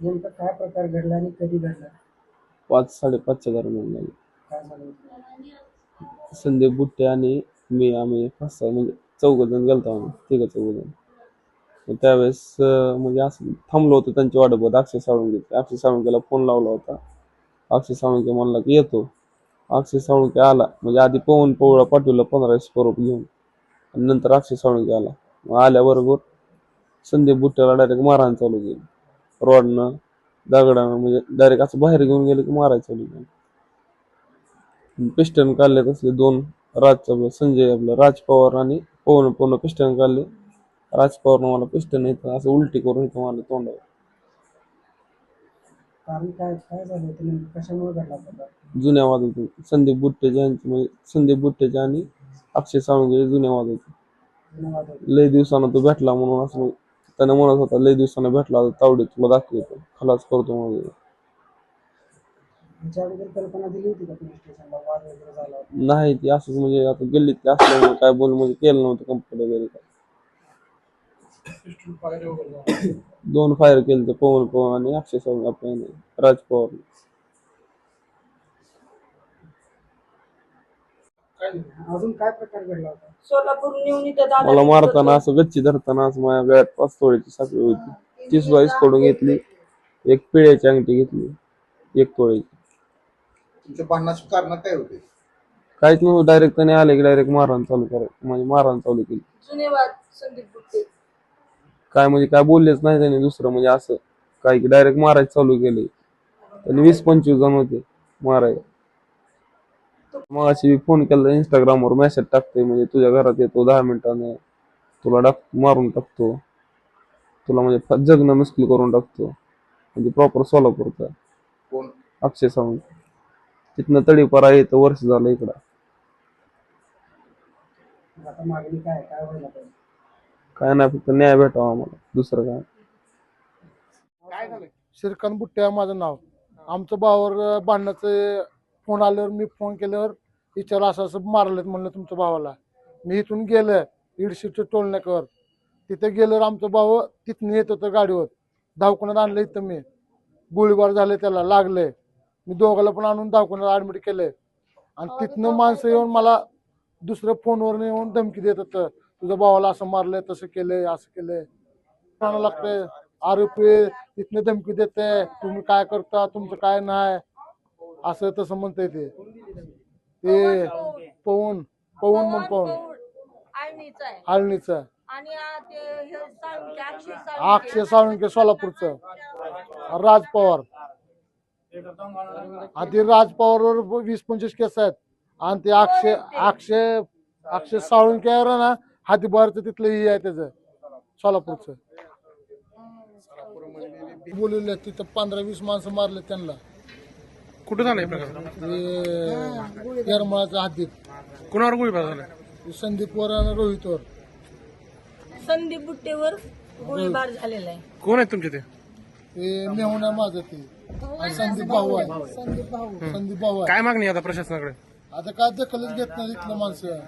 नेमका काय प्रकार घडला आणि कधी घडला? पाच साडेपाचच्या दरम्यान नाही संदीप बुट्टे आणि मी आम्ही पाच सहा म्हणजे चौघ जण गेलतो आम्ही. तिघं चौघ जण. त्यावेळेस म्हणजे असं थांबलो होतो त्यांची वाट बघत. अक्षय साळून घेतली अक्षय साळून गेला फोन लावला होता. अक्षय साळुंके म्हणला की येतो. अक्षय साळुंके आला. म्हणजे आधी पवन पवळा पाठवला पंधरा स्वरूप घेऊन. आणि नंतर अक्षय साळुंके आला. मग आल्याबरोबर संदीप बुट्ट्याला डायरेक्ट मारायला चालू केली. रॉडनं दगडानं म्हणजे डायरेक्ट असं बाहेर घेऊन गेलं की मारायला चालू केलं. पिस्टन काढले तसले दोन राज संजय आपलं राज पवार आणि पवन पवन पिस्टन काढले. राज पवारनं मला पिस्टन इथं असं उलटी करून इथं मला तोंडावर. कारण काय काय झालं होतं नेमकं? कशामुळे घडला जुन्या वाद होते संदीप बुट्टेचे यांचे म्हणजे संदीप बुट्टेचे आणि अक्षय सावंगे जुन्या धन्यवाद होते. लय दिवसानं तो भेटला म्हणून असं त्यानं म्हणत होता लय दिवसानं भेटला तावडे तुला दाखवतो खलास करतो म्हणजे ह्याच्या अगोदर कल्पना दिली होती का पोलीस स्टेशनला? वाद वगैरे झाला होता. नाही ती असंच म्हणजे आता गल्लीत असल्यामुळे काय बोल म्हणजे केलं नव्हतं कंप्लेंट वगैरे. काय दोन फायर केले ते पवन पवन आणि अक्षय सावंगे आपण राज पवार. अजून काय प्रकार घडला होता? सोलापूर नेऊन इथं दादा मला मारताना असं गच्ची धरताना असं माझ्या गळ्यात पाच तोळ्याची साखळी होती. ती सुद्धा कडून घेतली. एक पिळ्याची अंगठी घेतली. एक तोळ्याची. तुमच्या भांडणाची कारण काय होते? काहीच नव्हतं. डायरेक्ट त्याने आले की डायरेक्ट मारहाण चालू करायचं. म्हणजे मारहाण चालू केली. जुने वाद संदीप गुप्ते. काय म्हणजे काय बोललेच नाही त्याने दुसरं म्हणजे असं काय की डायरेक्ट मारायचं चालू केले त्यांनी वीस पंचवीस जण होते मारायला. मग अशी फोन केला इंस्टाग्रामवर मेसेज टाकते म्हणजे तुझ्या घरात येतो दहा मिनिटाने तुला टाक मारून टाकतो. तुला म्हणजे जगणं मुश्किल करून टाकतो. म्हणजे प्रॉपर सोलापूरचा. कोण? अक्षय सावंत. तिथनं तडीपारा येतं वर्ष झालं इकडं. मग आता मागणी काय नाही फक्त न्याय भेटावा आम्हाला दुसरं काय श्रीकांत बुट्टे आहे माझं नाव. आमचं भावावर भांडणाचं फोन आल्यावर मी फोन केल्यावर विचारलं असं असं मारलेत म्हणलं तुमच्या भावाला. मी इथून गेलं दीडशेच्या टोलण्याकर तिथे गेल्यावर आमचं भाऊ तिथनं येत होतं गाडीवर. धावकुण्यात आणलं इथं मी. गोळीबार झाले त्याला लागले. मी दोघाला पण आणून धावकुण्यात ऍडमिट केलंय आणि तिथनं माणसं येऊन मला दुसऱ्या फोनवर येऊन धमकी देत होतं. तुझ्या भावाला असं मारलंय तसं केलंय असं केलंय. म्हणावं लागतंय आरोपी तिथनं धमकी देते तुम्ही काय करता तुमचं काय नाही. असं तसं म्हणतंय ते. ते पवन पवन म्हण पवन. आळणीचा साळुंके, अक्षय साळुंके. सोलापूरचं. राज पवार. आधी राज पवारवर वीस पंचवीस केस आहेत. आणि ते अक्षय अक्षय अक्षय साळुंके ना हातीबारचं तिथलं ही आहे त्याचं सोलापूरचं. बोलवले तिथं पंधरा वीस माणसं मारले त्यांना. कुठं झालंय प्रकार? ते येरमाळ्याच्या हद्दीत कुणावर गोळीबार झालाय संदीप वर आणि रोहितवर संदीप बुट्टेवर गोळीबार झालेला आहे. कोण आहेत तुमचे ते? ते मेहुणा माझं ते. आणि संदीप भाऊ आहे. संदीप भाऊ. संदीप भाऊ आहे. काय मागणी आहे आता प्रशासनाकडे? आता काय दखलच घेत नाही इथलं माणसं.